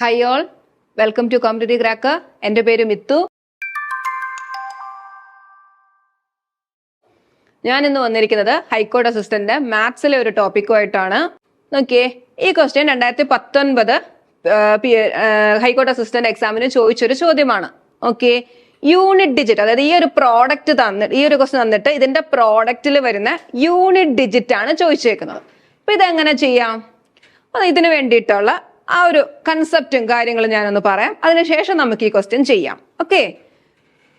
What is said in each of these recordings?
Hi all welcome to competitive cracker എന്റെ പേര് മിത്തു. ഞാൻ ഇന്ന് വന്നിരിക്കുന്നത് ഹൈക്കോർട്ട് അസിസ്റ്റന്റ് മാത്സിലെ ഒരു ടോപ്പിക്കുമായിട്ടാണ്. നോക്കിയേ ഈ ക്വസ്റ്റ്യൻ രണ്ടായിരത്തി പത്തൊൻപത് ഹൈക്കോർട്ട് അസിസ്റ്റന്റ് എക്സാമിന് ചോദിച്ചൊരു ചോദ്യമാണ്. ഓക്കെ യൂണിറ്റ് ഡിജിറ്റ് അതായത് ഈ ഒരു പ്രോഡക്റ്റ് തന്നിട്ട് ഈ ഒരു ക്വസ്റ്റ്യൻ തന്നിട്ട് ഇതിന്റെ പ്രോഡക്റ്റിൽ വരുന്ന യൂണിറ്റ് ഡിജിറ്റ് ആണ് ചോദിച്ചേക്കുന്നത്. അപ്പൊ ഇതെങ്ങനെ ചെയ്യാം? ഇതിന് വേണ്ടിയിട്ടുള്ള ആ ഒരു കൺസെപ്റ്റും കാര്യങ്ങളും ഞാനൊന്ന് പറയാം. അതിനുശേഷം നമുക്ക് ഈ ക്വസ്റ്റ്യൻ ചെയ്യാം. ഓക്കെ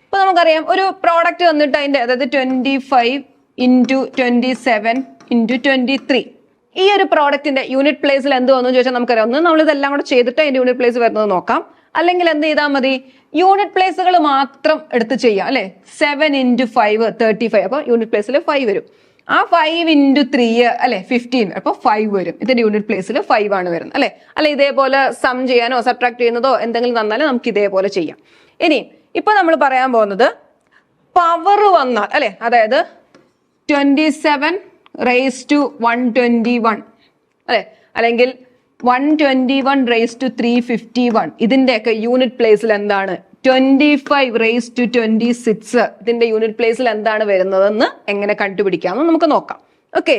അപ്പൊ നമുക്കറിയാം ഒരു പ്രോഡക്റ്റ് വന്നിട്ട് അതിന്റെ അതായത് twenty five into twenty seven into twenty three ഈ ഒരു പ്രോഡക്റ്റിന്റെ യൂണിറ്റ് പ്ലേസിൽ എന്ത് വന്നു ചോദിച്ചാൽ നമുക്കറിയാം. ഒന്ന് നമ്മൾ ഇതെല്ലാം കൂടെ ചെയ്തിട്ട് അതിന്റെ യൂണിറ്റ് പ്ലേസ് വരുന്നത് നോക്കാം. അല്ലെങ്കിൽ എന്ത് ചെയ്താൽ മതി? യൂണിറ്റ് പ്ലേസുകൾ മാത്രം എടുത്ത് ചെയ്യാം അല്ലെ? Seven into five thirty five അപ്പൊ യൂണിറ്റ് പ്ലേസിൽ ഫൈവ് വരും. ആ ഫൈവ് ഇന്റു ത്രീ അല്ലെ? ഫിഫ്റ്റീൻ അപ്പൊ ഫൈവ് വരും. ഇതിന്റെ യൂണിറ്റ് പ്ലേസിൽ ഫൈവ് ആണ് വരുന്നത് അല്ലെ? അല്ലെ ഇതേപോലെ സം ചെയ്യാനോ സബ്ട്രാക്ട് ചെയ്യുന്നതോ എന്തെങ്കിലും തന്നാലും നമുക്ക് ഇതേപോലെ ചെയ്യാം. ഇനി ഇപ്പൊ നമ്മൾ പറയാൻ പോകുന്നത് പവർ വന്നാൽ അല്ലെ? അതായത് twenty seven raise to one twenty one അല്ലെ? അല്ലെങ്കിൽ one twenty one raise to three fifty one ഇതിന്റെയൊക്കെ യൂണിറ്റ് പ്ലേസിൽ എന്താണ്? Twenty five raise to twenty six ഇതിന്റെ യൂണിറ്റ് പ്ലേസിൽ എന്താണ് വരുന്നതെന്ന് എങ്ങനെ കണ്ടുപിടിക്കാം എന്ന് നമുക്ക് നോക്കാം. ഓക്കെ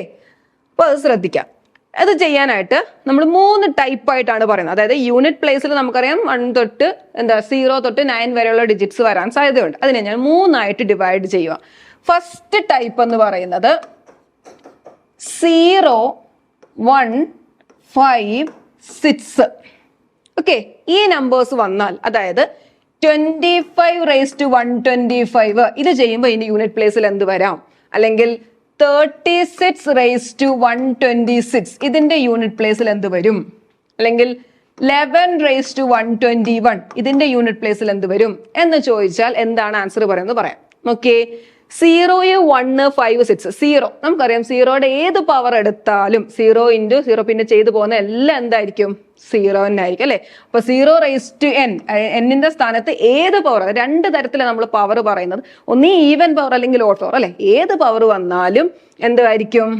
അപ്പൊ അത് ശ്രദ്ധിക്കാം. അത് ചെയ്യാനായിട്ട് നമ്മൾ മൂന്ന് ടൈപ്പ് ആയിട്ടാണ് പറയുന്നത്. അതായത് യൂണിറ്റ് പ്ലേസിൽ നമുക്കറിയാം വൺ തൊട്ട് എന്താ സീറോ തൊട്ട് നയൻ വരെയുള്ള ഡിജിറ്റ്സ് വരാൻ സാധ്യതയുണ്ട്. അതിനെ ഞാൻ മൂന്നായിട്ട് ഡിവൈഡ് ചെയ്യുക. ഫസ്റ്റ് ടൈപ്പ് എന്ന് പറയുന്നത് zero one five six okay ഈ നമ്പേഴ്സ് വന്നാൽ അതായത് twenty five raise to one twenty five ഇത് ചെയ്യുമ്പോൾ ഇതിന്റെ യൂണിറ്റ് പ്ലേസിൽ എന്ത് വരാം? അല്ലെങ്കിൽ thirty six raise to one twenty six ഇതിന്റെ യൂണിറ്റ് പ്ലേസിൽ എന്ത് വരും? അല്ലെങ്കിൽ eleven raise to one twenty one ഇതിന്റെ യൂണിറ്റ് പ്ലേസിൽ എന്ത് വരും? എന്ന് ചോദിച്ചാൽ എന്താണ് ആൻസർ പറയുന്നത്? പറയാം. Okay zero one five six zero നമുക്കറിയാം സീറോയുടെ ഏത് പവർ എടുത്താലും സീറോ ഇന്റു സീറോ പിന്നെ ചെയ്തു പോകുന്ന എല്ലാം എന്തായിരിക്കും? സീറോ തന്നെയായിരിക്കും അല്ലെ? അപ്പൊ സീറോ റേസ് ടു എൻ എന്നിന്റെ സ്ഥാനത്ത് ഏത് പവർ രണ്ട് തരത്തിലാണ് നമ്മൾ പവർ പറയുന്നത്. ഒന്ന് ഈവൻ പവർ അല്ലെങ്കിൽ ഓട്ട് പവർ അല്ലെ? ഏത് പവർ വന്നാലും എന്തായിരിക്കും?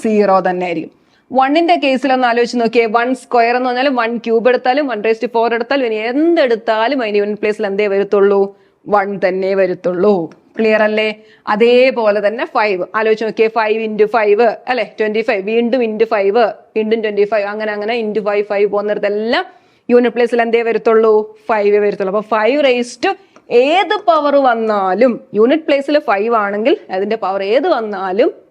സീറോ തന്നെ ആയിരിക്കും. വണ്ണിന്റെ കേസിൽ ഒന്ന് ആലോചിച്ച് നോക്കിയേ. വൺ സ്ക്വയർ എന്ന് പറഞ്ഞാൽ വൺ ക്യൂബ് എടുത്താലും വൺ റേസ് ടു ഫോർ എടുത്താലും ഇനി എന്തെടുത്താലും അതിന് യൂണിറ്റ് പ്ലേസിൽ എന്തേ വരത്തുള്ളൂ? വൺ തന്നെ വരത്തുള്ളൂ. ക്ലിയർ അല്ലേ? അതേപോലെ തന്നെ ഫൈവ് ആലോചിച്ച് നോക്കിയേ ഫൈവ് ഇന്റു ഫൈവ് അല്ലെ? ട്വന്റി ഫൈവ് വീണ്ടും ഇന്റു ഫൈവ് വീണ്ടും ട്വന്റി ഫൈവ് അങ്ങനെ അങ്ങനെ ഇന്റു ഫൈവ് ഫൈവ് പോകുന്നിടത്തെല്ലാം യൂണിറ്റ് പ്ലേസിൽ എന്തേ വരത്തുള്ളൂ? ഫൈവ് വരത്തുള്ളൂ. അപ്പൊ ഫൈവ് റേസ് ടു ഏത് പവർ വന്നാലും യൂണിറ്റ് പ്ലേസിൽ ഫൈവ് ആണെങ്കിൽ അതിന്റെ പവർ ഏത് വന്നാലും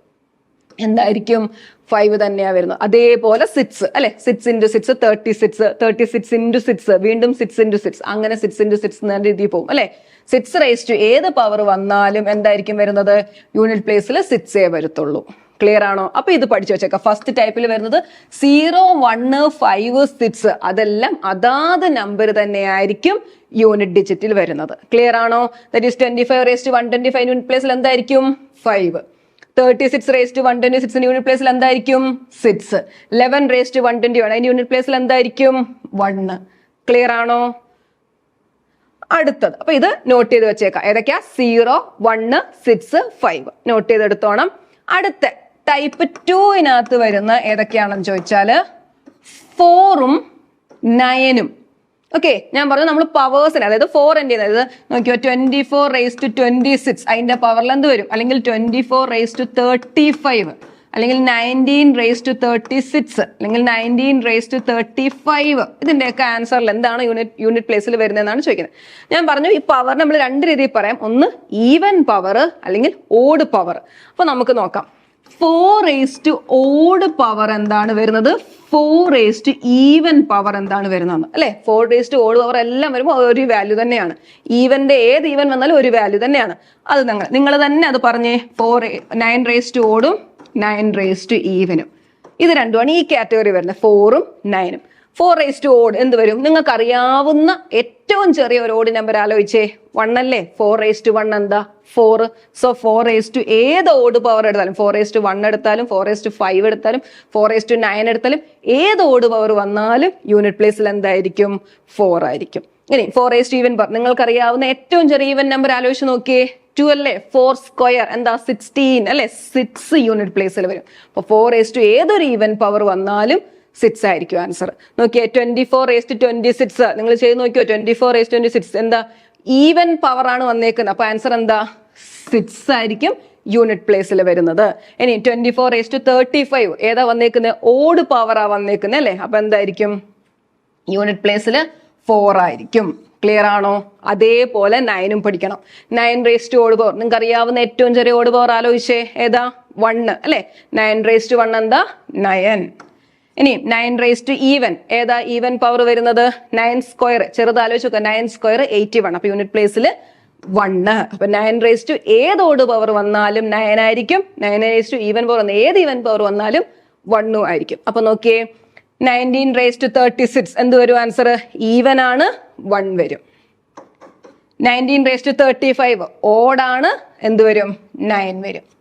എന്തായിരിക്കും? ഫൈവ് തന്നെയാ വരുന്നത്. അതേപോലെ സിക്സ് അല്ലെ? Six into six thirty six thirty six into six വീണ്ടും സിക്സ് ഇന്റു സിക്സ് അങ്ങനെ സിക്സ് ഇന്റു സിക്സ് എന്ന രീതിയിൽ പോകും അല്ലെ? സിക്സ് റേസ് ടു ഏത് പവർ വന്നാലും എന്തായിരിക്കും വരുന്നത്? യൂണിറ്റ് പ്ലേസിൽ സിക്സേ വരത്തുള്ളൂ. ക്ലിയർ ആണോ? അപ്പൊ ഇത് പഠിച്ചു വെച്ചേക്കാം. ഫസ്റ്റ് ടൈപ്പിൽ വരുന്നത് സീറോ വണ്ണ് ഫൈവ് സിക്സ് അതെല്ലാം അതാത് നമ്പർ തന്നെയായിരിക്കും യൂണിറ്റ് ഡിജിറ്റിൽ വരുന്നത്. ക്ലിയർ ആണോ? Five raise to one twenty five unit പ്ലേസിൽ എന്തായിരിക്കും? Five thirty six raise to one twenty six unit പ്ലേസിൽ എന്തായിരിക്കും? Six eleven raise to one twenty one അതിന്റെ യൂണിറ്റ് പ്ലേസിൽ എന്തായിരിക്കും? വണ്ണ് ക്ലിയർ ആണോ? അടുത്തത്. അപ്പൊ ഇത് നോട്ട് ചെയ്ത് വെച്ചേക്കാം. ഏതൊക്കെയാ? Zero one six five note ചെയ്തെടുത്തോണം. അടുത്ത ടൈപ്പ് ടുവിനകത്ത് വരുന്ന ഏതൊക്കെയാണെന്ന് ചോദിച്ചാൽ ഫോറും നയനും ഓക്കെ ഞാൻ പറഞ്ഞു നമ്മൾ പവേഴ്സിന് അതായത് ഫോർ എന്റെ അതായത് നോക്കിയോ twenty four raise to twenty six അതിന്റെ പവറിൽ എന്ത് വരും? അല്ലെങ്കിൽ twenty four raise to thirty five അല്ലെങ്കിൽ nineteen raise to thirty six അല്ലെങ്കിൽ nineteen raise to thirty five ഇതിന്റെയൊക്കെ ആൻസറിൽ എന്താണ് യൂണിറ്റ് യൂണിറ്റ് പ്ലേസിൽ വരുന്നതെന്നാണ് ചോദിക്കുന്നത്. ഞാൻ പറഞ്ഞു ഈ പവർ നമ്മൾ രണ്ട് രീതിയിൽ പറയാം. ഒന്ന് ഈവൻ പവർ അല്ലെങ്കിൽ ഓഡ് പവർ അപ്പൊ നമുക്ക് നോക്കാം. Four raise to odd power എന്താണ് വരുന്നത്? Four raise to even power എന്താണ് വരുന്നതെന്ന് അല്ലെ? Four raise to all power എല്ലാം വരുമ്പോൾ ഒരു വാല്യൂ തന്നെയാണ്. ഈവന്റെ ഏത് ഈവൻ വന്നാലും ഒരു വാല്യൂ തന്നെയാണ്. അത് നിങ്ങൾ നിങ്ങൾ തന്നെ അത് പറഞ്ഞേ. ഫോർ നയൻ റേസ് ടു ഓടും നയൻ റേസ് ടു ഈവനും ഇത് രണ്ടുമാണ് ഈ കാറ്റഗറി വരുന്നത്. ഫോറും നയനും ഫോർ റേസ് ടു ഓഡ് എന്ത് വരും? നിങ്ങൾക്ക് അറിയാവുന്ന ഏറ്റവും ചെറിയ ഒരു ഓഡ് നമ്പർ ആലോചിച്ചേ. വൺ അല്ലേ? ഫോർ റേസ് ടു വൺ എന്താ? Four so four raise to ഏത് ഓഡ് പവർ എടുത്താലും ഫോർ റേസ് ടു വൺ എടുത്താലും ഫോർ റേസ് ടു ഫൈവ് എടുത്താലും ഫോർ റേസ് ടു നയൻ എടുത്താലും ഏത് ഓഡ് പവർ വന്നാലും യൂണിറ്റ് പ്ലേസിൽ എന്തായിരിക്കും? ഫോർ ആയിരിക്കും. ഇനി four raise to even power നിങ്ങൾക്കറിയാവുന്ന ഏറ്റവും ചെറിയ ഈവൻ നമ്പർ ആലോചിച്ച് നോക്കിയേ. ടു അല്ലേ? ഫോർ സ്ക്വയർ എന്താ? സിക്സ്റ്റീൻ അല്ലെ? സിക്സ് യൂണിറ്റ് പ്ലേസിൽ വരും. അപ്പോൾ ഫോർ റേസ് ടു ഏതൊരു ഈവൻ പവർ വന്നാലും സിക്സ് ആയിരിക്കും ആൻസർ നോക്കിയേ twenty four raised twenty six നിങ്ങൾ ചെയ്ത് നോക്കിയോ? Twenty four raised twenty six എന്താ? ഈവൻ പവർ ആണ് വന്നേക്കുന്നത്. അപ്പൊ ആൻസർ എന്താ? സിക്സ് ആയിരിക്കും യൂണിറ്റ് പ്ലേസിൽ വരുന്നത്. ഇനി twenty four raised thirty five ഏതാ വന്നേക്കുന്നത് ഓട് പവറാ വന്നേക്കുന്നത് അല്ലേ? അപ്പൊ എന്തായിരിക്കും? യൂണിറ്റ് പ്ലേസിൽ ഫോർ ആയിരിക്കും. ക്ലിയർ ആണോ? അതേപോലെ നയനും പഠിക്കണം. Nine raise to odd power നിങ്ങൾക്ക് അറിയാവുന്ന ഏറ്റവും ചെറിയ ഓട് പവർ ആലോചിച്ചേ. ഏതാ? വണ്ണ് അല്ലെ? നയൻ റേസ് ടു വൺ എന്താ? നയൻ ഇനി നയൻ റേസ് ടു ഈവൻ ഏതാ ഈവൻ പവർ വരുന്നത്? നയൻ സ്ക്വയർ ചെറുത് നോക്കുക നയൻ സ്ക്വയർ എയ്റ്റി വൺ അപ്പൊ യൂണിറ്റ് പ്ലേസിൽ വണ്ണ് അപ്പൊ നയൻ റേസ് ടു ഏതോട് പവർ വന്നാലും നയൻ ആയിരിക്കും. Nine raise to even power ഏത് ഈവൻ പവർ വന്നാലും വണ്ണും ആയിരിക്കും. അപ്പൊ നോക്കിയേ. Nineteen raise to thirty six എന്ത് വരും ആൻസർ ഈവൻ ആണ് വൺ വരും. Nineteen raise to thirty five ഓടാണ് എന്ത് വരും? നയൻ വരും.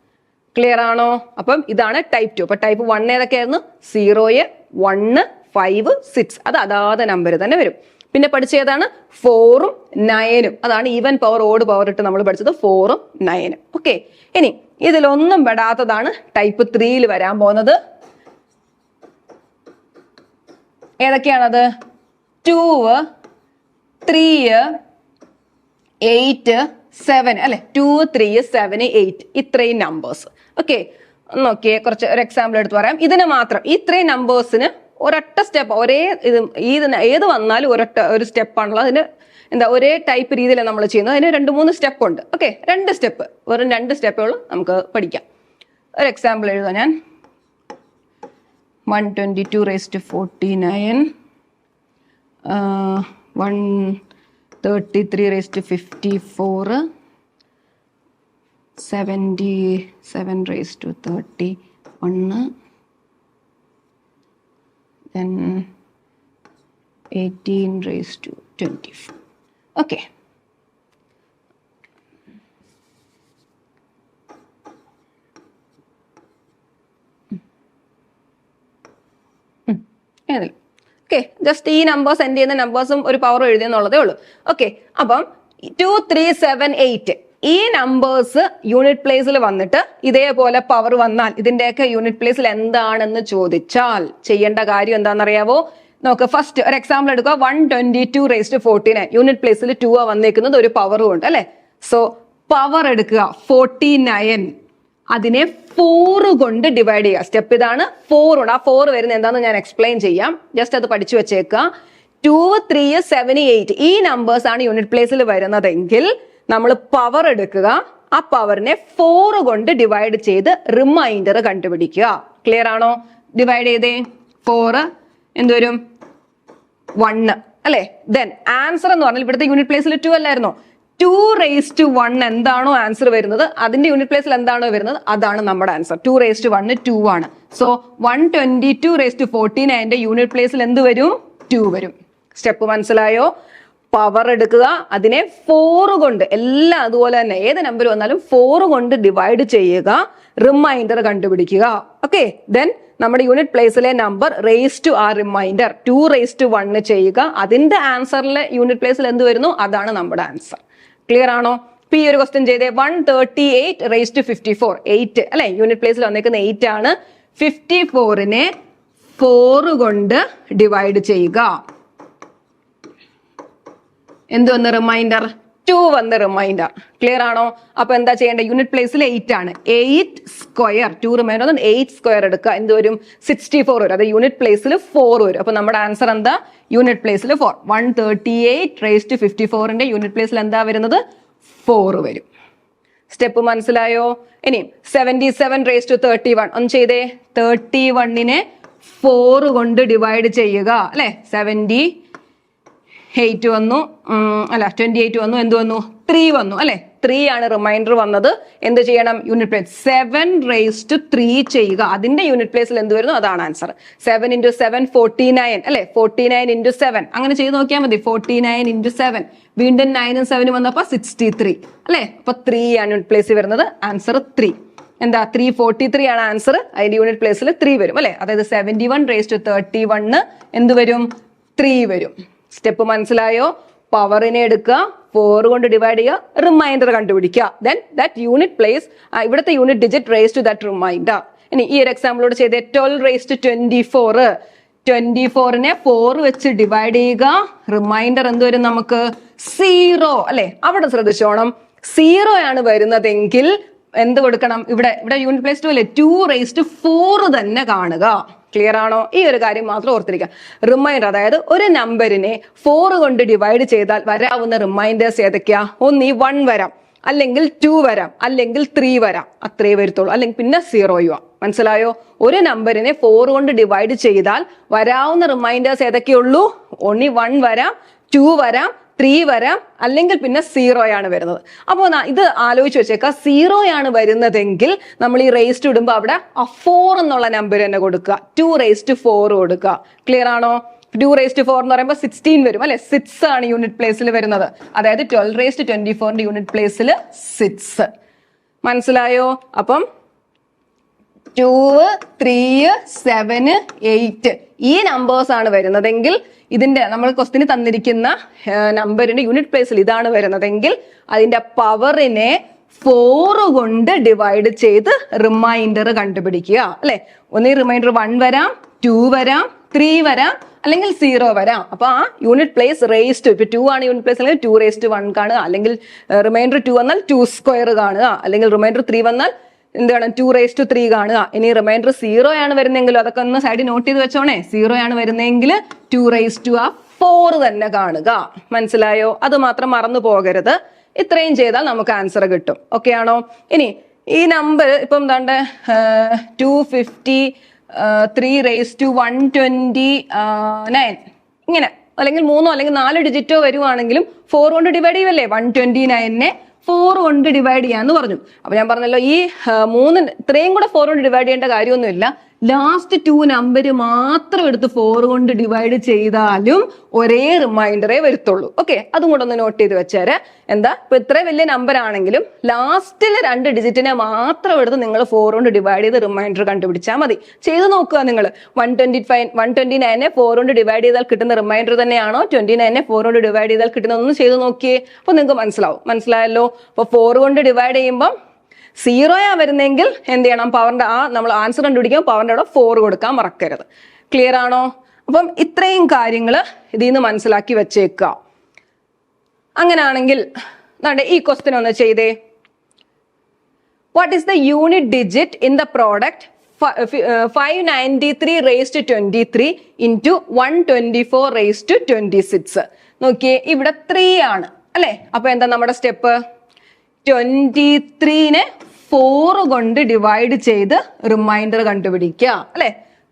ക്ലിയർ ആണോ? അപ്പം ഇതാണ് ടൈപ്പ് ടു അപ്പൊ ടൈപ്പ് വൺ ഏതൊക്കെയായിരുന്നു? സീറോയെ വണ്ണ് ഫൈവ് സിക്സ് അത് അതാത് നമ്പർ തന്നെ വരും. പിന്നെ പഠിച്ച ഏതാണ്? ഫോറും നയനും അതാണ് ഈവൻ പവർ ഓട് പവർ ഇട്ട് നമ്മൾ പഠിച്ചത് ഫോറും നയനും ഓക്കെ ഇനി ഇതിലൊന്നും പെടാത്തതാണ് ടൈപ്പ് ത്രീയിൽ വരാൻ പോകുന്നത്. ഏതൊക്കെയാണത്? ടൂ ത്രീ എയ്റ്റ് സെവൻ അല്ലെ? ടു ത്രീ സെവൻ എയ്റ്റ് ഇത്രയും നമ്പേഴ്സ് ഓക്കെ നോക്കിയേ. കുറച്ച് ഒരു എക്സാമ്പിൾ എടുത്ത് പറയാം. ഇതിന് മാത്രം ഇത്രയും നമ്പേഴ്സിന് ഒരൊറ്റ സ്റ്റെപ്പ് ഒരേ ഇത് ഇതിന് ഏത് വന്നാലും ഒരൊറ്റ ഒരു സ്റ്റെപ്പാണല്ലോ അതിന് എന്താ ഒരേ ടൈപ്പ് രീതിയിലാണ് നമ്മൾ ചെയ്യുന്നത്. അതിന് രണ്ട് മൂന്ന് സ്റ്റെപ്പ് ഉണ്ട്. ഓക്കെ രണ്ട് സ്റ്റെപ്പ് വെറും രണ്ട് സ്റ്റെപ്പുകൾ നമുക്ക് പഠിക്കാം. ഒരു എക്സാമ്പിൾ എഴുതാം ഞാൻ. One twenty two raise to forty nine one 33 raised to 54 77 raised to 31 then 18 raised to 24 okay. Mm. Mm. Okay just ഈ നമ്പേഴ്സ് എൻഡ് ചെയ്യുന്ന നമ്പേഴ്സും ഒരു പവർ എഴുതിയെന്നുള്ളതേ ഉള്ളൂ. ഓക്കെ അപ്പം ടു ത്രീ സെവൻ എയ്റ്റ് ഈ നമ്പേഴ്സ് യൂണിറ്റ് പ്ലേസിൽ വന്നിട്ട് ഇതേപോലെ പവർ വന്നാൽ ഇതിന്റെയൊക്കെ യൂണിറ്റ് പ്ലേസിൽ എന്താണെന്ന് ചോദിച്ചാൽ ചെയ്യേണ്ട കാര്യം എന്താണെന്നറിയാവോ? നോക്ക് ഫസ്റ്റ് ഒരു എക്സാമ്പിൾ എടുക്കുക. One twenty two raised forty nine unit പ്ലേസിൽ ടു ആ വന്നേക്കുന്നത് ഒരു പവറും ഉണ്ട് അല്ലെ? സോ പവർ എടുക്കുക. ഫോർട്ടി നയൻ അതിനെ ഫോർ കൊണ്ട് ഡിവൈഡ് ചെയ്യുക. സ്റ്റെപ്പ് ഇതാണ് ഫോർ ഉണ്ട് ആ ഫോർ വരുന്നത് എന്താണെന്ന് ഞാൻ എക്സ്പ്ലെയിൻ ചെയ്യാം. ജസ്റ്റ് അത് പഠിച്ചു വെച്ചേക്കുക. ടു ത്രീ സെവൻ എയ്റ്റ് ഈ നമ്പേഴ്സ് ആണ് യൂണിറ്റ് പ്ലേസിൽ വരുന്നതെങ്കിൽ നമ്മൾ പവർ എടുക്കുക. ആ പവറിനെ ഫോർ കൊണ്ട് ഡിവൈഡ് ചെയ്ത് റിമൈൻഡർ കണ്ടുപിടിക്കുക. ക്ലിയർ ആണോ? ഡിവൈഡ് ചെയ്തേ. ഫോർ എന്തുവരും വണ്ണ് അല്ലെ? ദെൻ ആൻസർ എന്ന് പറഞ്ഞാൽ ഇവിടുത്തെ യൂണിറ്റ് പ്ലേസിൽ ടു അല്ലായിരുന്നോ? ടു റേസ് ടു വൺ എന്താണോ ആൻസർ വരുന്നത്? അതിന്റെ യൂണിറ്റ് പ്ലേസിൽ എന്താണോ വരുന്നത്? അതാണ് നമ്മുടെ answer two raise to one two ആണ്. So one twenty two raise to fourteen അതിന്റെ യൂണിറ്റ് പ്ലേസിൽ എന്ത് വരും? ടു വരും. സ്റ്റെപ്പ് മനസ്സിലായോ? പവർ എടുക്കുക. അതിനെ ഫോർ കൊണ്ട് എല്ലാം അതുപോലെ തന്നെ. ഏത് നമ്പർ വന്നാലും ഫോർ കൊണ്ട് ഡിവൈഡ് ചെയ്യുക. റിമൈൻഡർ കണ്ടുപിടിക്കുക. ഓക്കെ ദെൻ നമ്മുടെ യൂണിറ്റ് പ്ലേസിലെ നമ്പർ റേസ് ടു ആ remainder two raise to one ചെയ്യുക. അതിന്റെ ആൻസറിലെ യൂണിറ്റ് പ്ലേസിൽ എന്ത് വരുന്നു? അതാണ് നമ്മുടെ ആൻസർ ക്ലിയർ ആണോ? ഇപ്പൊ ഈ ഒരു ക്വസ്റ്റ്യൻ ചെയ്തേ one thirty eight raise to fifty four eight അല്ലെ യൂണിറ്റ് പ്ലേസിൽ വന്നേക്കുന്ന എയ്റ്റ് ആണ്. ഫിഫ്റ്റി ഫോറിനെ ഫോർ കൊണ്ട് ഡിവൈഡ് ചെയ്യുക. എന്ത് വന്ന് റിമൈൻഡർ ടു വന്ന് റിമൈൻഡർ ക്ലിയർ ആണോ? അപ്പൊ എന്താ ചെയ്യേണ്ടത് യൂണിറ്റ് പ്ലേസിൽ എയ്റ്റ് ആണ്. Eight square two remainder eight square എടുക്കുക. എന്ത് വരും? സിക്സ്റ്റി ഫോർ വരും അത് യൂണിറ്റ് പ്ലേസിൽ ഫോർ വരും. അപ്പൊ നമ്മുടെ ആൻസർ എന്താ? യൂണിറ്റ് പ്ലേസിൽ four one thirty eight raise to fifty ഫോറിന്റെ യൂണിറ്റ് പ്ലേസിൽ എന്താ വരുന്നത്? ഫോർ വരും. സ്റ്റെപ്പ് മനസ്സിലായോ? ഇനി seventy seven raise to thirty one ഒന്ന് ചെയ്തേ. തേർട്ടി വണ്ണിനെ ഫോർ കൊണ്ട് ഡിവൈഡ് ചെയ്യുക. അല്ലെ? സെവന്റി എയ്റ്റ് വന്നു. അല്ല ട്വന്റി എയ്റ്റ് വന്നു. എന്ത് വന്നു? ത്രീ വന്നു അല്ലെ? ത്രീ ആണ് റിമൈൻഡർ വന്നത്. എന്ത് ചെയ്യണം? Unit place seven raise to three ചെയ്യുക. അതിന്റെ യൂണിറ്റ് പ്ലേസിൽ എന്ത് വരുന്നു? അതാണ് answer seven into seven forty nine അല്ലെ? ഫോർട്ടി നയൻ ഇന്റു സെവൻ അങ്ങനെ ചെയ്ത് നോക്കിയാൽ മതി. ഫോർട്ടി നയൻ ഇന്റു സെവൻ വീണ്ടും നയനും സെവനും വന്നപ്പോൾ സിക്സ്റ്റി ത്രീ അല്ലെ? അപ്പൊ ത്രീ ആണ് യൂണിറ്റ് പ്ലേസിൽ വരുന്നത്. ആൻസർ ത്രീ എന്താ? ത്രീ ഫോർട്ടി ത്രീ ആണ് ആൻസർ അതിന്റെ യൂണിറ്റ് പ്ലേസിൽ ത്രീ വരും അല്ലെ? അതായത് seventy one raise to thirty one എന്ത് വരും? ത്രീ വരും. സ്റ്റെപ്പ് മനസ്സിലായോ? പവറിനെ എടുക്കുക ഫോർ കൊണ്ട് ഡിവൈഡ് ചെയ്യുക റിമൈൻഡർ കണ്ടുപിടിക്കുക. ദെൻ ദാറ്റ് യൂണിറ്റ് പ്ലേസ് ഇവിടുത്തെ unit digit raise to that remainder ഇനി ഈ ഒരു എക്സാമ്പിളോട് ചെയ്തേ. Twelve raise to twenty four twenty ഫോറിനെ four വെച്ച് ഡിവൈഡ് ചെയ്യുക. റിമൈൻഡർ എന്ത് വരും നമുക്ക്? സീറോ അല്ലെ? അവിടെ ശ്രദ്ധിച്ചോണം. സീറോ ആണ് വരുന്നതെങ്കിൽ എന്ത് കൊടുക്കണം? ഇവിടെ ഇവിടെ യൂണിറ്റ് പ്ലേസ് ടു അല്ലേ? ടു റേസ് ടു ഫോർ തന്നെ കാണുക. ക്ലിയർ ആണോ? ഈ ഒരു കാര്യം മാത്രം ഓർത്തിരിക്കുക. റിമൈൻഡർ അതായത് ഒരു നമ്പറിനെ ഫോർ കൊണ്ട് ഡിവൈഡ് ചെയ്താൽ വരാവുന്ന റിമൈൻഡേഴ്സ് ഏതൊക്കെയാ? ഒന്ന് ഈ വൺ വരാം. അല്ലെങ്കിൽ ടു വരാം. അല്ലെങ്കിൽ ത്രീ വരാം. അത്രേ വരത്തുള്ളൂ. അല്ലെങ്കിൽ പിന്നെ സീറോയുവാ മനസ്സിലായോ? ഒരു നമ്പറിനെ ഫോർ കൊണ്ട് ഡിവൈഡ് ചെയ്താൽ വരാവുന്ന റിമൈൻഡേഴ്സ് ഏതൊക്കെയുള്ളൂ? ഒന്നി വൺ വരാം ടു വരാം ത്രീ വരാം അല്ലെങ്കിൽ പിന്നെ സീറോയാണ് വരുന്നത്. അപ്പോൾ ഇത് ആലോചിച്ച് വെച്ചേക്കാം സീറോയാണ് വരുന്നതെങ്കിൽ നമ്മൾ ഈ റേസ്റ്റ് ഇടുമ്പോൾ അവിടെ ഫോർ എന്നുള്ള നമ്പർ തന്നെ കൊടുക്കുക. ടു റേസ്റ്റ് ഫോർ കൊടുക്കുക. ക്ലിയർ ആണോ? ടു റേസ്റ്റ് ഫോർ എന്ന് പറയുമ്പോൾ സിക്സ്റ്റീൻ വരും അല്ലെ? സിക്സ് ആണ് യൂണിറ്റ് പ്ലേസിൽ വരുന്നത്. അതായത് ട്വൽവ് റേസ്റ്റ് ട്വന്റി ഫോറിന്റെ യൂണിറ്റ് പ്ലേസിൽ സിക്സ് മനസ്സിലായോ? അപ്പം ടു ത്രീ സെവന് എയ്റ്റ് ഈ നമ്പേഴ്സ് ആണ് വരുന്നതെങ്കിൽ ഇതിന്റെ നമ്മൾ ക്വസ്റ്റിന് തന്നിരിക്കുന്ന നമ്പറിന്റെ യൂണിറ്റ് പ്ലേസിൽ ഇതാണ് വരുന്നതെങ്കിൽ അതിന്റെ പവറിനെ ഫോർ കൊണ്ട് ഡിവൈഡ് ചെയ്ത് റിമൈൻഡർ കണ്ടുപിടിക്കുക. അല്ലെ? ഒന്നീ റിമൈൻഡർ വൺ വരാം ടു വരാം ത്രീ വരാം അല്ലെങ്കിൽ സീറോ വരാം. അപ്പൊ ആ യൂണിറ്റ് പ്ലേസ് റേസ് ടു ഇപ്പൊ ടു ആണ് യൂണിറ്റ് പ്ലേസ് അല്ലെങ്കിൽ ടു റേസ് ടു വൺ കാണുക. അല്ലെങ്കിൽ റിമൈൻഡർ ടു വന്നാൽ ടു സ്ക്വയർ കാണുക. അല്ലെങ്കിൽ റിമൈൻഡർ ത്രീ വന്നാൽ എന്താണ് ടു റേസ് ടു ത്രീ കാണുക. ഇനി റിമൈൻഡർ സീറോ ആണ് വരുന്നതെങ്കിൽ അതൊക്കെ ഒന്ന് സൈഡിൽ നോട്ട് ചെയ്ത് വെച്ചോണേ. സീറോ ആണ് വരുന്നതെങ്കിൽ ടു റേസ് ടു ആ ഫോർ തന്നെ കാണുക. മനസ്സിലായോ? അത് മാത്രം മറന്നു പോകരുത്. ഇത്രയും ചെയ്താൽ നമുക്ക് ആൻസർ കിട്ടും. ഓക്കെ ആണോ? ഇനി ഈ നമ്പർ ഇപ്പം എന്താണ്ട് two fifty three raise to one twenty nine ഇങ്ങനെ. അല്ലെങ്കിൽ മൂന്നോ അല്ലെങ്കിൽ നാല് ഡിജിറ്റോ വരുവാണെങ്കിലും ഫോർ കൊണ്ട് ഡിവൈഡ് ചെയ്യുമല്ലേ വൺ ട്വന്റി നയനെ ഫോർ കൊണ്ട് ഡിവൈഡ് ചെയ്യാന്ന് പറഞ്ഞു. അപ്പൊ ഞാൻ പറഞ്ഞല്ലോ ഈ മൂന്ന് ഇത്രയും കൂടെ ഫോർ കൊണ്ട് ഡിവൈഡ് ചെയ്യേണ്ട കാര്യമൊന്നുമില്ല. ലാസ്റ്റ് ടു നമ്പർ മാത്രം എടുത്ത് ഫോർ കൊണ്ട് ഡിവൈഡ് ചെയ്താലും ഒരേ റിമൈൻഡറേ വരുത്തുള്ളൂ. ഓക്കെ അതും കൂടെ ഒന്ന് നോട്ട് ചെയ്ത് വെച്ചേരെ. എന്താ? ഇപ്പൊ ഇത്ര വലിയ നമ്പർ ആണെങ്കിലും ലാസ്റ്റിലെ രണ്ട് ഡിജിറ്റിനെ മാത്രം എടുത്ത് നിങ്ങൾ ഫോർ കൊണ്ട് ഡിവൈഡ് ചെയ്ത് റിമൈൻഡർ കണ്ടുപിടിച്ചാൽ മതി. ചെയ്ത് നോക്കുക നിങ്ങൾ one twenty five one twenty നയനെ ഫോർ കൊണ്ട് ഡിവൈഡ് ചെയ്താൽ കിട്ടുന്ന റിമൈൻഡർ തന്നെയാണോ? ട്വന്റി നയനെ ഫോർ കൊണ്ട് ഡിവൈഡ് ചെയ്താൽ കിട്ടുന്ന ഒന്ന് ചെയ്ത് നോക്കിയേ. അപ്പൊ നിങ്ങൾക്ക് മനസ്സിലാവും. മനസ്സിലായല്ലോ? അപ്പൊ ഫോർ കൊണ്ട് ഡിവൈഡ് ചെയ്യുമ്പോൾ സീറോയാ വരുന്നെങ്കിൽ എന്ത് ചെയ്യണം? പവറിന്റെ ആ നമ്മൾ ആൻസർ കണ്ടുപിടിക്കാൻ പവറിന്റെ അവിടെ ഫോർ കൊടുക്കാൻ മറക്കരുത്. ക്ലിയർ ആണോ? അപ്പം ഇത്രയും കാര്യങ്ങൾ ഇതിൽ നിന്ന് മനസ്സിലാക്കി വെച്ചേക്കുക അങ്ങനെയാണെങ്കിൽ ഈ ക്വസ്റ്റ്യൻ ഒന്ന് ചെയ്തേ. What is the unit digit in the product five ninety three raise to twenty three into one twenty four raise to twenty six നോക്കിയേ ഇവിടെ ത്രീ ആണ്. അല്ലേ? അപ്പൊ എന്താ നമ്മുടെ സ്റ്റെപ്പ് ട്വന്റി ത്രീനെ ഫോർ കൊണ്ട് ഡിവൈഡ് ചെയ്ത് റിമൈൻഡർ കണ്ടുപിടിക്കുക. അല്ലെ?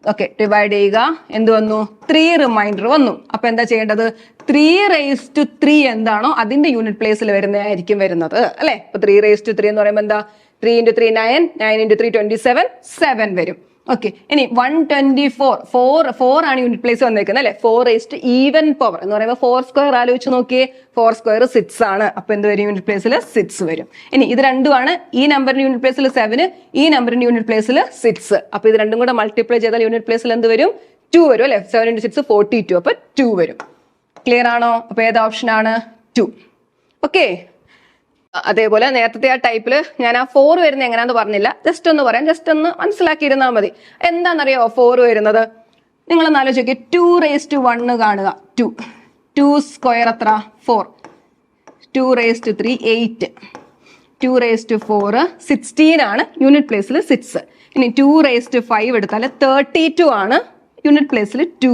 ഓക്കെ ഡിവൈഡ് ചെയ്യുക. എന്ത് വന്നു? ത്രീ റിമൈൻഡർ വന്നു. അപ്പൊ എന്താ ചെയ്യേണ്ടത്? ത്രീ റേസ് ടു ത്രീ എന്താണോ അതിന്റെ യൂണിറ്റ് പ്ലേസിൽ വരുന്നതായിരിക്കും വരുന്നത്. അല്ലെ? ഇപ്പൊ ത്രീ റേസ് ടു ത്രീ എന്ന് പറയുമ്പോൾ എന്താ? Three into three nine nine into three twenty seven seven വരും. ഓക്കെ ഇനി one twenty four four four ആണ് യൂണിറ്റ് പ്ലേസ് വന്നേക്കുന്നത് അല്ലെ? ഫോർ ഈസ്റ്റ് ഈവൻ പവർ എന്ന് പറയുമ്പോൾ ഫോർ സ്ക്വയർ ആലോചിച്ച് നോക്കിയേ. ഫോർ സ്ക്വയർ സിക്സ് ആണ്. അപ്പൊ എന്ത് വരും യൂണിറ്റ് പ്ലേസിൽ സിക്സ് വരും. ഇനി ഇത് രണ്ടുമാണ്. ഈ നമ്പറിന്റെ യൂണിറ്റ് പ്ലേസിൽ സെവന് ഈ നമ്പറിന്റെ യൂണിറ്റ് പ്ലേസിൽ സിക്സ് അപ്പൊ ഇത് രണ്ടും കൂടെ മൾട്ടിപ്ലൈ ചെയ്താൽ യൂണിറ്റ് പ്ലേസിൽ എന്ത് വരും? ടു വരും അല്ലെ? Seven into six forty two അപ്പൊ ടു വരും. ക്ലിയർ ആണോ? അപ്പൊ ഏത് ഓപ്ഷൻ ആണ്? ടു ഓക്കെ അതേപോലെ നേരത്തെ ആ ടൈപ്പിൽ ഞാൻ ആ ഫോർ വരുന്നത് എങ്ങനെയാന്ന് പറഞ്ഞില്ല. ജസ്റ്റ് ഒന്ന് പറയാം. ജസ്റ്റ് ഒന്ന് മനസ്സിലാക്കിയിരുന്നാൽ മതി. എന്താണെന്നറിയോ ഫോർ വരുന്നത്? നിങ്ങൾ ഒന്ന് ആലോചിക്കുക ടു റേസ് ടു വണ്ണ് കാണുക. ടു ടു സ്ക്വയർ എത്ര? Four two raise to three eight two raise to four sixteen ആണ്. യൂണിറ്റ് പ്ലേസിൽ സിക്സ് ഇനി ടു റേസ് ടു ഫൈവ് എടുത്താൽ തേർട്ടി ടു ആണ് യൂണിറ്റ് പ്ലേസിൽ ടു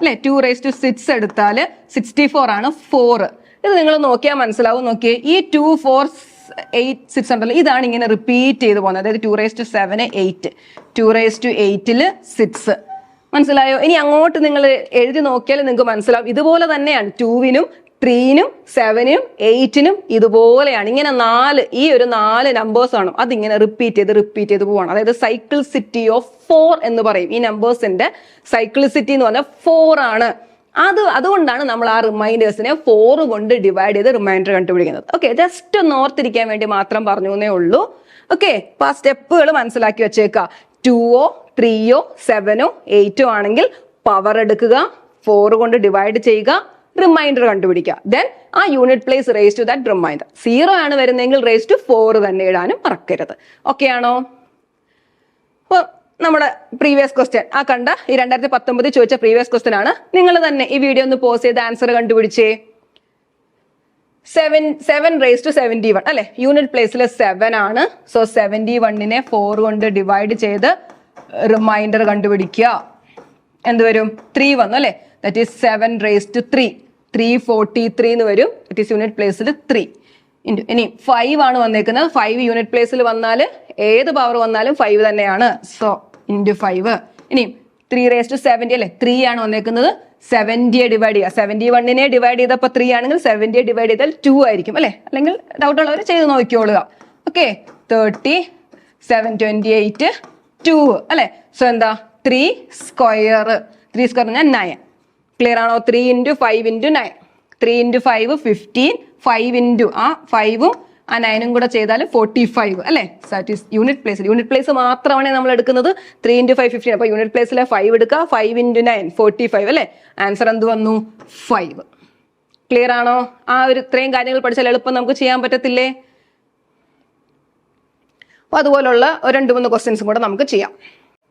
അല്ലെ? ടു റേസ് ടു സിക്സ് എടുത്താൽ സിക്സ്റ്റി ഫോർ ആണ് ഫോർ ഇത് നിങ്ങൾ നോക്കിയാൽ മനസ്സിലാവും. നോക്കിയേ ഈ ടു ഫോർ എയ്റ്റ് സിക്സ് ഉണ്ടല്ലോ ഇതാണ് ഇങ്ങനെ റിപ്പീറ്റ് ചെയ്ത് പോകുന്നത്. അതായത് two raise to seven eight two raise to എയ്റ്റിൽ six മനസ്സിലായോ? ഇനി അങ്ങോട്ട് നിങ്ങൾ എഴുതി നോക്കിയാൽ നിങ്ങൾക്ക് മനസ്സിലാവും. ഇതുപോലെ തന്നെയാണ് ടൂവിനും ത്രീനും സെവനും എയ്റ്റിനും ഇതുപോലെയാണ്. ഇങ്ങനെ നാല് ഈ ഒരു നാല് നമ്പേഴ്സ് ആണ്. അതിങ്ങനെ റിപ്പീറ്റ് ചെയ്ത് റിപ്പീറ്റ് ചെയ്ത് പോവാണ്. അതായത് സൈക്കിൾ സിറ്റി ഓഫ് ഫോർ എന്ന് പറയും. ഈ നമ്പേഴ്സിന്റെ സൈക്കിൾ സിറ്റി എന്ന് പറഞ്ഞാൽ ഫോർ ആണ്. അത് അതുകൊണ്ടാണ് നമ്മൾ ആ റിമൈൻഡേഴ്സിനെ ഫോർ കൊണ്ട് ഡിവൈഡ് ചെയ്ത് റിമൈൻഡർ കണ്ടുപിടിക്കുന്നത്. ഓക്കെ ജസ്റ്റ് ഒന്ന് ഓർത്തിരിക്കാൻ വേണ്ടി മാത്രം പറഞ്ഞു എന്നേ ഉള്ളൂ. ഓക്കെ അപ്പൊ ആ സ്റ്റെപ്പുകൾ മനസ്സിലാക്കി വെച്ചേക്കുക ടുവോ ത്രീയോ സെവനോ എയ്റ്റോ ആണെങ്കിൽ പവർ എടുക്കുക ഫോർ കൊണ്ട് ഡിവൈഡ് ചെയ്യുക റിമൈൻഡർ കണ്ടുപിടിക്കുക. ദെൻ ആ unit place raise to that remainder zero ആണ് വരുന്നതെങ്കിൽ റേസ് ടു ഫോർ തന്നെ ഇടാനും മറക്കരുത്. ഓക്കെ ആണോ? അപ്പൊ നമ്മുടെ പ്രീവിയസ് ക്വസ്റ്റ്യൻ ആ കണ്ട ഈ രണ്ടായിരത്തി പത്തൊമ്പതിൽ ചോദിച്ച പ്രീവിയസ് ക്വസ്റ്റ്യൻ ആണ്. നിങ്ങൾ തന്നെ ഈ വീഡിയോ ഒന്ന് പോസ് ചെയ്ത് answer കണ്ടുപിടിച്ചേ. Seven seven raise to seventy one അല്ലെ യൂണിറ്റ് പ്ലേസിൽ സെവൻ ആണ്. സോ സെവന്റി വണ്ണിനെ ഫോർ കൊണ്ട് ഡിവൈഡ് ചെയ്ത് റിമൈൻഡർ കണ്ടുപിടിക്കുക. എന്ത് വരും? ത്രീ വന്നു അല്ലെ? That is seven raise to three three forty three എന്ന് വരും. ദറ്റ് ഈസ് യൂണിറ്റ് പ്ലേസിൽ ത്രീ ഇന്റു ഇനി ഫൈവ് ആണ് വന്നേക്കുന്നത്. ഫൈവ് യൂണിറ്റ് പ്ലേസിൽ വന്നാൽ ഏത് പവർ വന്നാലും ഫൈവ് തന്നെയാണ്. സോ ഇന്റു ഫൈവ് ഇനി ത്രീ റേസ് ടു സെവന്റി അല്ലെ? ത്രീ ആണ് വന്നേക്കുന്നത്. സെവന്റിയെ ഡിവൈഡ് ചെയ്യുക. സെവന്റി വണ്ണിനെ ഡിവൈഡ് ചെയ്തപ്പോൾ ത്രീ ആണെങ്കിൽ സെവന്റിയെ ഡിവൈഡ് ചെയ്താൽ ടു ആയിരിക്കും അല്ലേ? അല്ലെങ്കിൽ ഡൗട്ട് ഉള്ളവർ ചെയ്ത് നോക്കിക്കോളുക. Okay thirty seven twenty eight two അല്ലേ? സോ എന്താ? ത്രീ സ്ക്വയർ ത്രീ സ്ക്വയർ പറഞ്ഞാൽ നയൻ ക്ലിയർ ആണോ? Three into five into nine three into five fifteen five into ആ ഫൈവും ആ നയനും കൂടെ ചെയ്താൽ ഫോർട്ടി ഫൈവ് അല്ലേ? That is unit place unit place മാത്രമാണ് നമ്മൾ എടുക്കുന്നത്. ത്രീ ഇന്റു ഫൈവ് ഫിഫ്റ്റീൻ അപ്പോൾ യൂണിറ്റ് പ്ലേസിലെ ഫൈവ് എടുക്കുക. Five into nine forty five അല്ലേ? ആൻസർ എന്ത് വന്നു? ഫൈവ് ക്ലിയർ ആണോ? ആ ഒരു ഇത്രയും കാര്യങ്ങൾ പഠിച്ചാൽ എളുപ്പം നമുക്ക് ചെയ്യാൻ പറ്റത്തില്ലേ? അപ്പൊ അതുപോലുള്ള രണ്ട് മൂന്ന് ക്വസ്റ്റ്യൻസും കൂടെ നമുക്ക് ചെയ്യാം.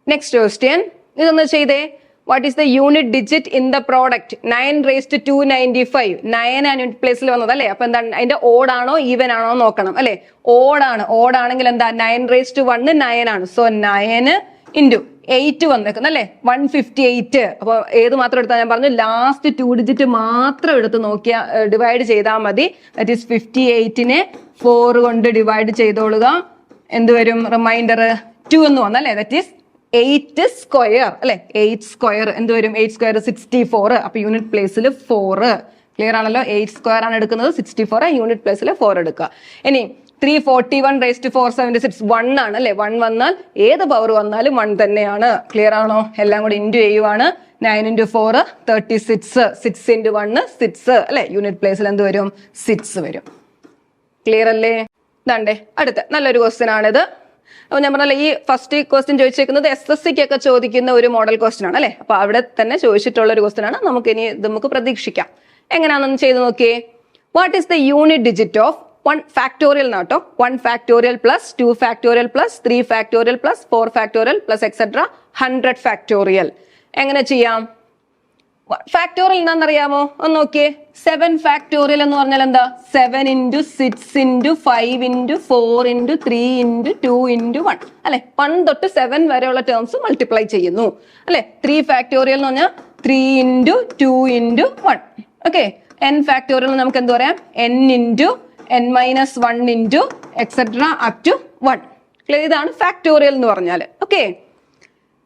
നെക്സ്റ്റ് ക്വസ്റ്റ്യൻ ഇതൊന്ന് ചെയ്തേ. What is the unit digit in the product nine raised to ninety five nine ആണ് യൂണിറ്റ് പ്ലേസിൽ വന്നത് അല്ലേ? അപ്പൊ എന്താണ്? അതിന്റെ ഓടാണോ ഈവൻ ആണോ നോക്കണം അല്ലെ? ഓടാണ് ഓടാണെങ്കിൽ എന്താ? നയൻ റേസ്റ്റ് വണ് നയൻ ആണ്. സോ നയന് ഇന്റു എയ്റ്റ് വന്നേക്കുന്നത് അല്ലേ? വൺ ഫിഫ്റ്റി എയ്റ്റ് അപ്പോൾ ഏത് മാത്രം എടുത്താൽ ഞാൻ പറഞ്ഞു? ലാസ്റ്റ് ടു ഡിജിറ്റ് മാത്രം എടുത്ത് നോക്കിയാൽ ഡിവൈഡ് ചെയ്താൽ മതി. ദറ്റ് ഈസ് ഫിഫ്റ്റി എയ്റ്റിനെ ഫോർ കൊണ്ട് ഡിവൈഡ് ചെയ്തോളുക. എന്ത് വരും? റിമൈൻഡർ ടു എന്ന് വന്നല്ലേ ദറ്റ് ഈസ് എയ്റ്റ് സ്ക്വയർ അല്ലെ? എയ്റ്റ് സ്ക്വയർ എന്ത് വരും? എയ്റ്റ് സ്ക്വയർ സിക്സ്റ്റി ഫോർ അപ്പൊ യൂണിറ്റ് പ്ലേസിൽ ഫോർ ക്ലിയർ ആണല്ലോ? എയ്റ്റ് സ്ക്വയർ ആണ് എടുക്കുന്നത്. സിക്സ്റ്റി ഫോർ യൂണിറ്റ് പ്ലേസിൽ ഫോർ എടുക്കുക. ഇനി three forty one raise to four seventy six one ആണ് അല്ലെ? വൺ വന്നാൽ ഏത് പവർ വന്നാലും വൺ തന്നെയാണ്. ക്ലിയർ ആണോ? എല്ലാം കൂടി ഇന്റു ചെയ്യുവാണ്. Nine into four thirty six six into one six അല്ലെ യൂണിറ്റ് പ്ലേസിൽ എന്ത് വരും? സിക്സ് വരും. ക്ലിയർ അല്ലേ? ഇതാണ്ടേ അടുത്ത നല്ലൊരു ക്വസ്റ്റ്യൻ ആണിത്. അപ്പോൾ ഞാൻ പറഞ്ഞല്ലോ ഈ ഫസ്റ്റ് ക്വസ്റ്റ്യൻ ചോദിച്ചേക്കുന്നത് എസ് എസ് സിക്ക് ഒക്കെ ചോദിക്കുന്ന ഒരു മോഡൽ ക്വസ്റ്റ്യൻ ആണ് അല്ലേ? അപ്പൊ അവിടെ തന്നെ ചോദിച്ചിട്ടുള്ള ഒരു ക്വസ്റ്റ്യൻ ആണ്. നമുക്ക് ഇനി നമുക്ക് പ്രതീക്ഷിക്കാം. എങ്ങനെയാണെന്ന് ചെയ്ത് നോക്കിയേ? What is the unit digit of one factorial നാട്ടോ one factorial plus two factorial plus three factorial plus four factorial plus etcetera hundred factorial എങ്ങനെ ചെയ്യാം? ഫാക്ടോറിയൽ എന്താണെന്നറിയാമോ? ഒന്ന് നോക്കിയേ. സെവൻ ഫാക്ടോറിയൽ എന്ന് പറഞ്ഞാൽ എന്താ? Seven into six into five into four into three into two into one അല്ലെ? One തൊട്ട് സെവൻ വരെയുള്ള ടേംസ് മൾട്ടിപ്ലൈ ചെയ്യുന്നു. അല്ലെ? ത്രീ ഫാക്ടോറിയൽ എന്ന് പറഞ്ഞാൽ three into two into one okay N factorial നമുക്ക് എന്ത് പറയാം? N into N minus one into etcetera up to one ഇതാണ് ഫാക്ടോറിയൽ എന്ന് പറഞ്ഞാൽ ഓക്കെ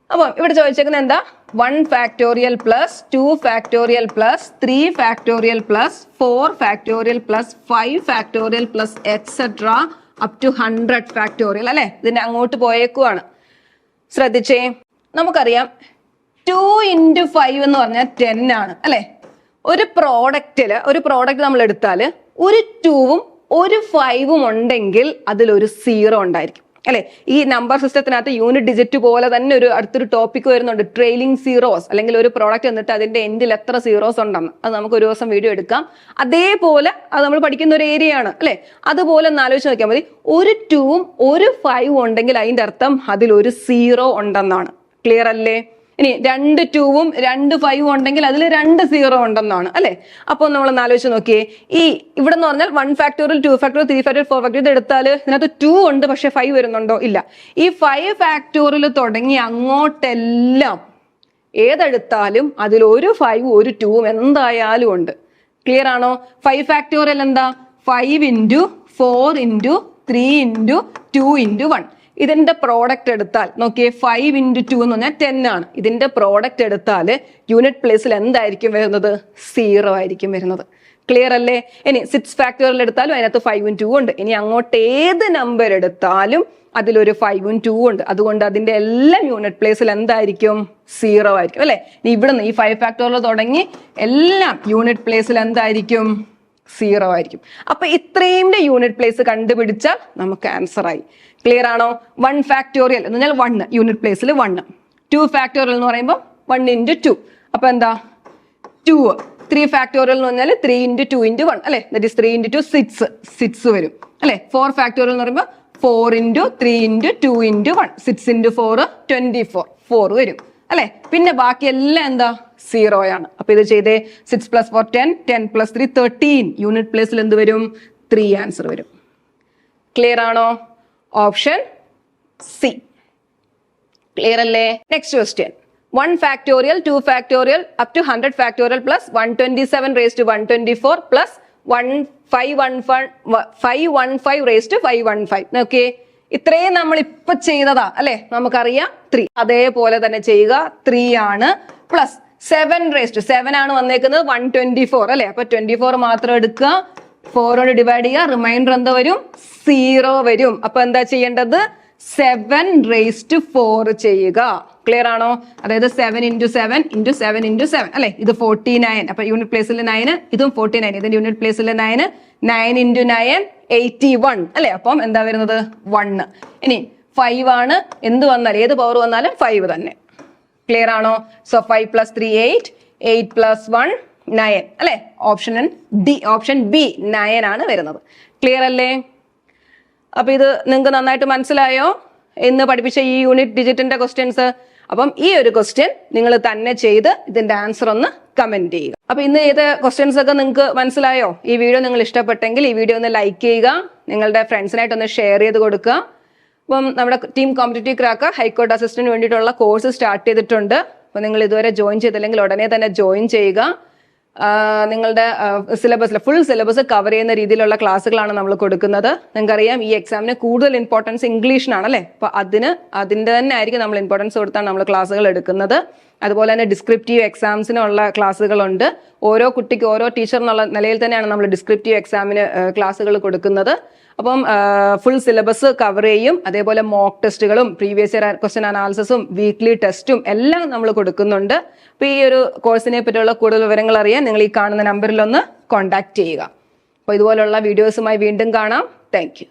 അപ്പം ഇവിടെ ചോദിച്ചേക്കുന്നത് എന്താ? One factorial plus two factorial plus three factorial plus four factorial plus five factorial plus etcetera up to hundred factorial അല്ലെ? ഇതിന്റെ അങ്ങോട്ട് പോയേക്കുവാണ്. ശ്രദ്ധിച്ചേ. നമുക്കറിയാം ടു ഇന്റു ഫൈവ് എന്ന് പറഞ്ഞാൽ ടെൻ ആണ് അല്ലെ? ഒരു പ്രോഡക്റ്റിൽ ഒരു പ്രോഡക്റ്റ് നമ്മൾ എടുത്താൽ ഒരു ടൂവും ഒരു ഫൈവും ഉണ്ടെങ്കിൽ അതിലൊരു സീറോ ഉണ്ടായിരിക്കും. അല്ലെ? ഈ നമ്പർ സിസ്റ്റത്തിനകത്ത് യൂണിറ്റ് ഡിജിറ്റ് പോലെ തന്നെ ഒരു അടുത്തൊരു ടോപ്പിക് വരുന്നുണ്ട്. ട്രെയിലിംഗ് സീറോസ് അല്ലെങ്കിൽ ഒരു പ്രോഡക്റ്റ് എന്നിട്ട് അതിന്റെ എൻഡിൽ എത്ര സീറോസ് ഉണ്ടെന്ന്. അത് നമുക്ക് ഒരു ദിവസം വീഡിയോ എടുക്കാം. അതേപോലെ അത് നമ്മൾ പഠിക്കുന്ന ഒരു ഏരിയ ആണ്. അല്ലെ? അതുപോലെ ഒന്ന് ആലോചിച്ച് നോക്കിയാൽ മതി. ഒരു ടൂവും ഒരു ഫൈവും ഉണ്ടെങ്കിൽ അതിന്റെ അർത്ഥം അതിൽ ഒരു സീറോ ഉണ്ടെന്നാണ്. ക്ലിയർ അല്ലേ? ഇനി രണ്ട് ടൂവും രണ്ട് ഫൈവും ഉണ്ടെങ്കിൽ അതിൽ രണ്ട് സീറോ ഉണ്ടെന്നാണ് അല്ലെ? അപ്പോൾ നമ്മൾ ഒന്ന് ആലോചിച്ച് നോക്കിയേ. ഈ ഇവിടെ എന്ന് പറഞ്ഞാൽ one factorial two factorial three factorial four factorial എടുത്താൽ ഇതിനകത്ത് ടു ഉണ്ട് പക്ഷെ ഫൈവ് വരുന്നുണ്ടോ? ഇല്ല. ഈ ഫൈവ് ഫാക്ടോറിയൽ തുടങ്ങി അങ്ങോട്ടെല്ലാം ഏതെടുത്താലും അതിൽ ഒരു ഫൈവ് ഒരു ടൂവും എന്തായാലും ഉണ്ട്. ക്ലിയർ ആണോ? ഫൈവ് ഫാക്ടോറിയൽ എന്താ? Five into four into three into two into one ഇതിന്റെ പ്രോഡക്റ്റ് എടുത്താൽ നോക്കിയേ ഫൈവ് ഇന്റു ടു എന്ന് പറഞ്ഞാൽ ടെൻ ആണ്. ഇതിന്റെ പ്രോഡക്റ്റ് എടുത്താൽ യൂണിറ്റ് പ്ലേസിൽ എന്തായിരിക്കും വരുന്നത്? സീറോ ആയിരിക്കും വരുന്നത്. ക്ലിയർ അല്ലേ? ഇനി സിക്സ് ഫാക്ടറിൽ എടുത്താലും അതിനകത്ത് ഫൈവും ടു ഉണ്ട്. ഇനി അങ്ങോട്ട് ഏത് നമ്പർ എടുത്താലും അതിലൊരു ഫൈവും ടു ഉണ്ട്. അതുകൊണ്ട് അതിന്റെ എല്ലാം യൂണിറ്റ് പ്ലേസിൽ എന്തായിരിക്കും? സീറോ ആയിരിക്കും. അല്ലെ? ഇവിടുന്ന് ഈ ഫൈവ് ഫാക്ടറിൽ തുടങ്ങി എല്ലാം യൂണിറ്റ് പ്ലേസിൽ എന്തായിരിക്കും? സീറോ ആയിരിക്കും. അപ്പൊ ഇത്രയും യൂണിറ്റ് പ്ലേസ് കണ്ടുപിടിച്ചാൽ നമുക്ക് ആൻസർ ആയി. ക്ലിയർ ആണോ? വൺ ഫാക്ടോറിയൽ എന്ന് പറഞ്ഞാൽ വണ് യൂണിറ്റ് പ്ലേസിൽ വൺ ടു ഫാക്ടോറിയൽ എന്ന് പറയുമ്പോൾ വൺ ഇന്റു ടു അപ്പൊ എന്താ? ടു ത്രീ ഫാക്ടോറിയൽ എന്ന് പറഞ്ഞാൽ three into two into one അല്ലെ? That is three into two six six വരും. അല്ലെ? ഫോർ ഫാക്ടോറിയൽ എന്ന് പറയുമ്പോൾ four into three into two into one six into four twenty four four വരും. അല്ലെ? പിന്നെ ബാക്കി എല്ലാം എന്താ? സീറോ ആണ്. അപ്പൊ ഇത് ചെയ്തേ six plus four ten ten plus three thirteen unit പ്ലേസിൽ എന്ത് വരും? ത്രീ ആൻസർ വരും. ക്ലിയർ ആണോ? ഓപ്ഷൻ സി ക്ലിയർ അല്ലേ? Next question one factorial two factorial up to hundred factorial plus one twenty seven raise to one twenty four plus one five one five one five raise to five one five okay ഇത്രയും നമ്മൾ ഇപ്പൊ ചെയ്തതാ അല്ലെ? നമുക്കറിയാം. Three അതേപോലെ തന്നെ ചെയ്യുക. Three ആണ് plus seven raise to seven ആണ് വന്നേക്കുന്നത്. വൺ ട്വന്റി ഫോർ അല്ലെ? അപ്പൊ ട്വന്റി ഫോർ മാത്രം എടുക്കുക. കൊണ്ട് ഡിവൈഡ് ചെയ്യുക. റിമൈൻഡർ എന്താ വരും? സീറോ വരും. അപ്പൊ എന്താ ചെയ്യേണ്ടത്? സെവൻ റേസ് ടു ഫോർ ചെയ്യുക. ക്ലിയർ ആണോ? അതായത് seven into seven into seven into seven അല്ലെ? ഇത് ഫോർട്ടി നയൻ അപ്പൊ യൂണിറ്റ് പ്ലേസിൽ നയന് ഇതും ഫോർട്ടി നയൻ ഇതിന്റെ യൂണിറ്റ് പ്ലേസിൽ nine nine into nine eighty one അല്ലെ? അപ്പം എന്താ വരുന്നത്? വണ്ണ് ഇനി ഫൈവ് ആണ്. എന്ത് വന്നാലും ഏത് പവർ വന്നാലും ഫൈവ് തന്നെ. ക്ലിയർ ആണോ? So five plus three eight eight plus one nine അല്ലെ? Option D option B nine ആണ് വരുന്നത്. ക്ലിയർ അല്ലേ? അപ്പൊ ഇത് നിങ്ങൾക്ക് നന്നായിട്ട് മനസ്സിലായോ? എന്ന് പഠിപ്പിച്ച ഈ യൂണിറ്റ് ഡിജിറ്റിന്റെ ക്വസ്റ്റ്യൻസ് അപ്പം ഈ ഒരു ക്വസ്റ്റ്യൻ നിങ്ങൾ തന്നെ ചെയ്ത് ഇതിന്റെ ആൻസർ ഒന്ന് കമന്റ് ചെയ്യുക. അപ്പൊ ഇന്ന് ചെയ്ത ക്വസ്റ്റ്യൻസ് ഒക്കെ നിങ്ങൾക്ക് മനസ്സിലായോ? ഈ വീഡിയോ നിങ്ങൾ ഇഷ്ടപ്പെട്ടെങ്കിൽ ഈ വീഡിയോ ഒന്ന് ലൈക്ക് ചെയ്യുക. നിങ്ങളുടെ ഫ്രണ്ട്സിനായിട്ട് ഒന്ന് ഷെയർ ചെയ്ത് കൊടുക്കുക. അപ്പം നമ്മുടെ team competitive crack high court assistant വേണ്ടിയിട്ടുള്ള കോഴ്സ് സ്റ്റാർട്ട് ചെയ്തിട്ടുണ്ട്. അപ്പോൾ നിങ്ങൾ ഇതുവരെ ജോയിൻ ചെയ്തില്ലെങ്കിൽ ഉടനെ തന്നെ ജോയിൻ ചെയ്യുക. നിങ്ങളുടെ സിലബസിൽ ഫുൾ സിലബസ് കവർ ചെയ്യുന്ന രീതിയിലുള്ള ക്ലാസ്സുകളാണ് നമ്മൾ കൊടുക്കുന്നത്. നിങ്ങൾക്കറിയാം ഈ എക്സാമിന് കൂടുതൽ ഇമ്പോർട്ടൻസ് ഇംഗ്ലീഷിനാണ് അല്ലേ അപ്പോൾ അതിന് അതിന്റെ തന്നെ ആയിരിക്കും നമ്മൾ ഇമ്പോർട്ടൻസ് കൊടുത്താണ് നമ്മൾ ക്ലാസ്സുകൾ എടുക്കുന്നത്. അതുപോലെ തന്നെ ഡിസ്ക്രിപ്റ്റീവ് എക്സാംസിനുള്ള ക്ലാസ്സുകളുണ്ട്. ഓരോ കുട്ടിക്ക് ഓരോ ടീച്ചർ എന്നുള്ള നിലയിൽ തന്നെയാണ് നമ്മൾ ഡിസ്ക്രിപ്റ്റീവ് എക്സാമിന് ക്ലാസ്സുകൾ കൊടുക്കുന്നത്. അപ്പം ഫുൾ സിലബസ് കവർ ചെയ്യും. അതേപോലെ മോക്ക് ടെസ്റ്റുകളും പ്രീവിയസ് ഇയർ ക്വസ്റ്റൻ അനാലിസിസും വീക്ക്ലി ടെസ്റ്റും എല്ലാം നമ്മൾ കൊടുക്കുന്നുണ്ട്. അപ്പോൾ ഈ ഒരു കോഴ്സിനെ പറ്റിയുള്ള കൂടുതൽ വിവരങ്ങൾ അറിയാൻ നിങ്ങൾ ഈ കാണുന്ന നമ്പറിലൊന്ന് കോൺടാക്ട് ചെയ്യുക. അപ്പോൾ ഇതുപോലുള്ള വീഡിയോസുമായി വീണ്ടും കാണാം. താങ്ക്